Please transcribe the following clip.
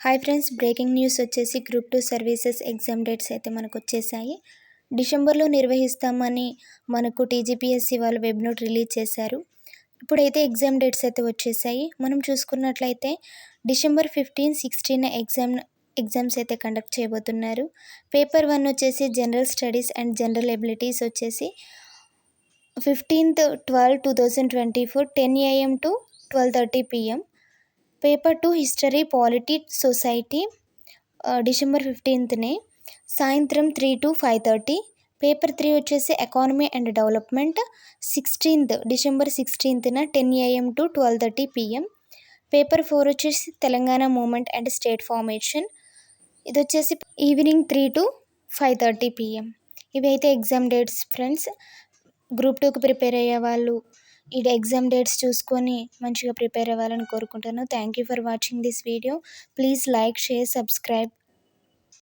Hi friends breaking news వచ్చేసి group two services exam dates అయితే మనకు వచ్చేసాయి డిసెంబర్లో నిర్వహిస్తామని మనకు టీజీపీఎస్సీ వాళ్ళు వెబ్ నోట్ రిలీజ్ చేశారు. ఇప్పుడైతే ఎగ్జామ్ డేట్స్ అయితే వచ్చేసాయి. మనం చూసుకున్నట్లయితే December fifteen sixteen exam exams అయితే కండక్ట్ చేయబోతున్నారు. పేపర్ వన్ వచ్చేసి general studies and general abilities వచ్చేసి fifteenth twelve two thousand twenty four ten AM to twelve thirty PM. Paper two history polity society December ఫిఫ్టీన్త్నే. సాయంత్రం three to five thirty. Paper three వచ్చేసి economy and development. Sixteenth December సిక్స్టీన్త్న ten AM to twelve thirty PM. Paper four వచ్చేసి Telangana movement and state formation. ఇది వచ్చేసి evening three to five thirty PM. ఇవి అయితే exam dates friends. Group టూకి prepare అయ్యే వాళ్ళు ఈ ఎగ్జామ్ డేట్స్ చూసుకొని మంచిగా ప్రిపేర్ అవ్వాలని కోరుకుంటాను thank you for watching this video please like share subscribe